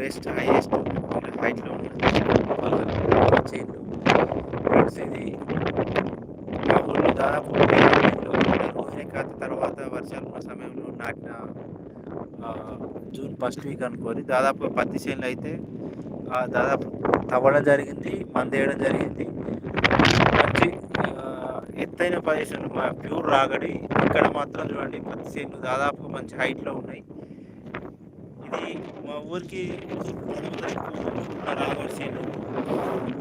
Best highest హైట్లో ఉన్న చైన్లు ఫ్రెండ్స్ ఇది మా ఊళ్ళో దాదాపు రోహిణికాత తర్వాత వర్షాలు ఉన్న సమయంలో నాటిన జూన్ ఫస్ట్ వీక్ అనుకొని దాదాపు పత్తి చేనులు అయితే దాదాపు తవ్వడం జరిగింది మందేయడం జరిగింది. మంచి ఎత్తైన ప్రదేశం ప్యూర్ రాగడి. ఇక్కడ మాత్రం చూడండి పత్తి చేనులు దాదాపు మంచి హైట్లో ఉన్నాయి. మా ఊరికి ఉన్న రాగడి చేను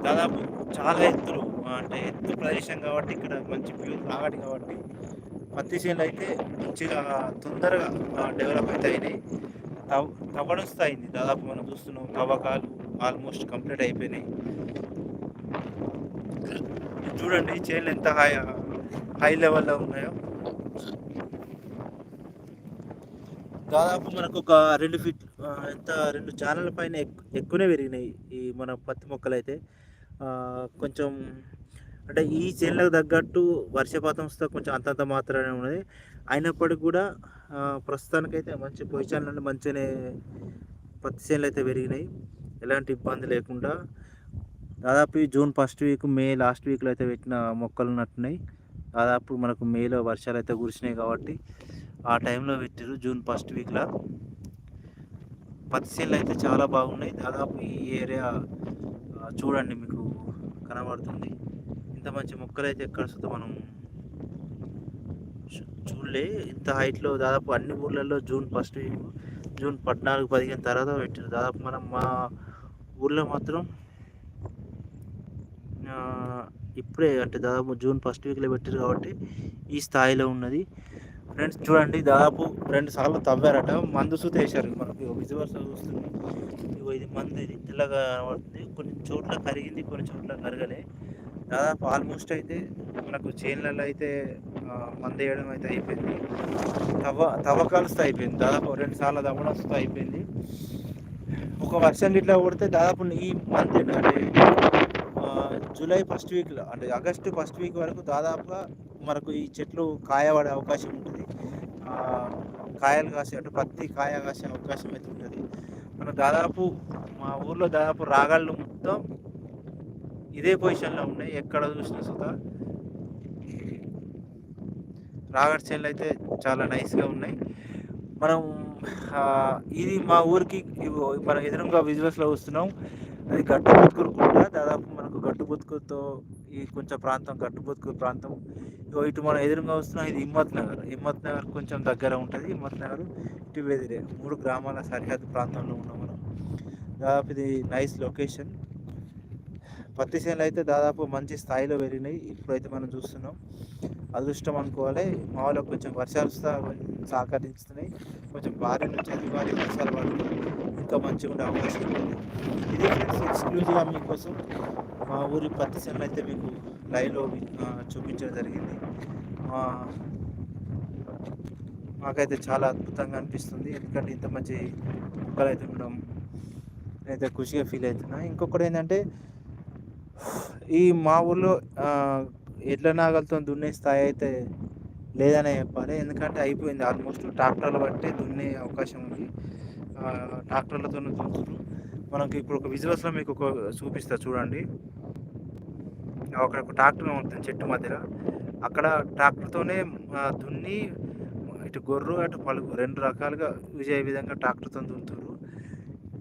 దాదాపు చాలా ఎత్తులు అంటే ఎత్తు ప్రదేశం కాబట్టి ఇక్కడ మంచి ప్యూర్ రాగడి కాబట్టి పత్తి చేనులు అయితే మంచిగా తొందరగా డెవలప్ అయితే అయినాయి తవ్ తవ్వడం స్థాయింది దాదాపు మనం చూస్తున్నాం తవ్వకాలు ఆల్మోస్ట్ కంప్లీట్ అయిపోయినాయి. చూడండి చేనులు ఎంత హై హై లెవెల్లో ఉన్నాయో. దాదాపు మనకు ఒక రెండు ఫీట్ ఎంత రెండు ఛానల్ పైన ఎక్కువనే పెరిగినాయి ఈ మన పత్తి మొక్కలు అయితే కొంచెం అంటే ఈ చేనులకు తగ్గట్టు వర్షపాతం వస్తే కొంచెం అంతంత మాత్రమే ఉన్నది. అయినప్పటికీ కూడా ప్రస్తుతానికైతే మంచి పొజిషన్ నుండి మంచిగానే పత్తి చేనులు అయితే పెరిగినాయి. ఎలాంటి ఇబ్బంది లేకుండా. దాదాపు ఈ June first week May last వీక్లో అయితే పెట్టిన మొక్కలు ఉన్నట్టున్నాయి. దాదాపు మనకు మేలో వర్షాలు అయితే కురిసినాయి కాబట్టి ఆ టైంలో పెట్టారు జూన్ ఫస్ట్ వీక్లో. పత్తి చేనులు అయితే చాలా బాగున్నాయి. దాదాపు ఈ ఏరియా చూడండి మీకు కనబడుతుంది. ఇంత మంచి మొక్కలు అయితే ఎక్కడ మనం చూడలే. ఇంత హైట్లో దాదాపు అన్ని ఊర్లలో జూన్ ఫస్ట్ వీక్ జూన్ పద్నాలుగు పదిహేను తర్వాత పెట్టారు దాదాపు మనం మా ఊర్లో మాత్రం ఇప్పుడే అంటే దాదాపు జూన్ ఫస్ట్ వీక్లో పెట్టారు కాబట్టి ఈ స్థాయిలో ఉన్నది. ఫ్రెండ్స్ చూడండి దాదాపు రెండు సార్లు తవ్వారట. మందు సూత వేశారు. మనకి విజువల్స్ చూస్తుంది ఇగో ఇది మందు ఇది. తెల్లగా కనబడుతుంది. కొన్ని చోట్ల కరిగింది కొన్ని చోట్ల కరగలే. దాదాపు ఆల్మోస్ట్ అయితే మనకు చేన్లలో అయితే మందు వేయడం అయితే అయిపోయింది. తవ్వ తవ్వకాలుస్తూ అయిపోయింది. దాదాపు రెండు సార్లు తవ్వడంతో అయిపోయింది. ఒక వర్షం ఇట్లా కొడితే దాదాపు ఈ మంత్ అంటే జూలై ఫస్ట్ వీక్లో అంటే ఆగస్టు ఫస్ట్ వీక్ వరకు దాదాపుగా మనకు ఈ చెట్లు కాయబడే అవకాశం ఉంటుంది. కాయలు కాసే అంటే పత్తి కాయ కాసే అవకాశం అయితే ఉంటుంది. మనం దాదాపు మా ఊర్లో దాదాపు రాగాళ్ళు మొత్తం ఇదే పొజిషన్లో ఉన్నాయి. ఎక్కడ చూసినా సుధా రాగడి చేనులు అయితే చాలా నైస్గా ఉన్నాయి. మనం ఇది మా ఊరికి మనం ఎదురుగా విజువల్స్లో వస్తున్నాం అది గట్టు బతుకురు కూడా. దాదాపు మనకు గట్టు బతుకుతో ఈ కొంచెం ప్రాంతం గట్టు బతుకు ప్రాంతం ఇటు మనం ఎదురుగా వస్తున్నాం ఇది హిమ్మత్ నగర్. హిమ్మత్ నగర్ కొంచెం దగ్గర ఉంటుంది. హిమ్మత్ నగర్ ఇటు వెదిరే మూడు గ్రామాల సరిహద్దు ప్రాంతంలో ఉన్నాం మనం. దాదాపు ఇది నైస్ లొకేషన్ పత్తి చేనులు అయితే దాదాపు మంచి స్థాయిలో పెరిగినాయి. ఇప్పుడైతే మనం చూస్తున్నాం. అదృష్టం అనుకోవాలి. మా వాళ్ళకి కొంచెం వర్షాలు సహకరిస్తున్నాయి. కొంచెం భారీ నుంచి అతి భారీ వర్షాలు పడుతున్నాయి. ఇంకా మంచిగా ఉండే అవకాశం ఉంది. ఇది ఫ్రెండ్స్ ఎక్స్క్లూజివ్గా మీకోసం మా ఊరి పత్తి అయితే మీకు లైవ్లో చూపించడం జరిగింది. మాకైతే చాలా అద్భుతంగా అనిపిస్తుంది. ఎందుకంటే ఇంత మంచి మొక్కలు అయితే ఉండడం నేనైతే ఖుషిగా ఫీల్ అవుతున్నా. ఇంకొకటి ఏంటంటే ఈ మా ఊర్లో ఎడ్ల నాగలతో దున్నే స్థాయి అయితే లేదనే చెప్పాలి. ఎందుకంటే అయిపోయింది ఆల్మోస్ట్ ట్రాక్టర్లు బట్టి దున్నే అవకాశం ఉంది. ట్రాక్టర్లతో దున్నుతున్నారు మనకి ఇప్పుడు ఒక విజువల్స్లో మీకు ఒక చూపిస్తా చూడండి. అక్కడ ఒక ట్రాక్టర్ ఉంటుంది చెట్టు మధ్యలో. అక్కడ ట్రాక్టర్తోనే దున్ని ఇటు గొర్రు అటు పలుగు రెండు రకాలుగా విజయ విధంగా ట్రాక్టర్తో దున్నుతారు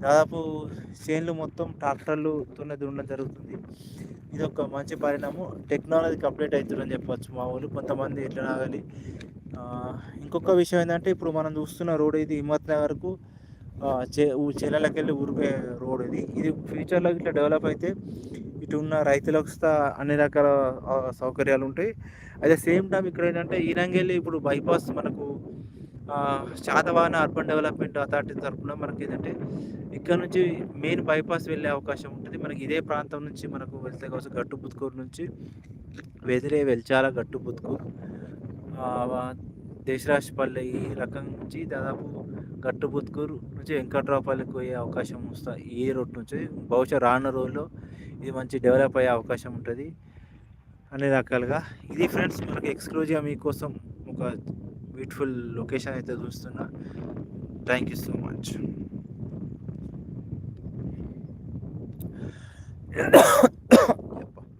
దాదాపు చేన్లు మొత్తం ట్రాక్టర్లతోనే దున్నడం జరుగుతుంది. ఇది ఒక మంచి పరిణామం. టెక్నాలజీకి అప్డేట్ అవుతుందని చెప్పవచ్చు మా ఊళ్ళు కొంతమంది ఎట్లా ఆగాలి? ఇంకొక విషయం ఏంటంటే ఇప్పుడు మనం చూస్తున్న రోడ్ ఇది హిమ్మత్ నగర్కు ఆ, చే వెళ్ళి ఊరికే రోడ్ ఇది. ఇది ఫ్యూచర్లో ఇట్లా డెవలప్ అయితే ఇటు ఉన్న రైతులకు అన్ని రకాల సౌకర్యాలు ఉంటాయి అదే సేమ్ టైం ఇక్కడ ఏంటంటే ఈనంగెళ్ళి ఇప్పుడు బైపాస్ మనకు శాతవాహన అర్బన్ డెవలప్మెంట్ అథారిటీ తరఫున మనకి ఏంటంటే ఇక్కడ నుంచి మెయిన్ బైపాస్ వెళ్ళే అవకాశం ఉంటుంది. మనకి ఇదే ప్రాంతం నుంచి మనకు వెళ్తే కావచ్చు గట్టు బుత్కూరు నుంచి వెదిరే వెల్చాల గట్టు బుత్కూరు దేశరాజపల్లి ఈ రకం నుంచి దాదాపు గట్టుబుత్కూరు నుంచి వెంకట్రావుపల్లికి పోయే అవకాశం వస్తా ఈ రోడ్ నుంచి. బహుశా రాను రోజుల్లో ఇది మంచి డెవలప్ అయ్యే అవకాశం ఉంటుంది. అన్ని రకాలుగా. ఇది ఫ్రెండ్స్ మనకి ఎక్స్క్లూజివ్గా మీకోసం ఒక బ్యూటిఫుల్ లొకేషన్ అయితే చూస్తున్నా. Thank you so much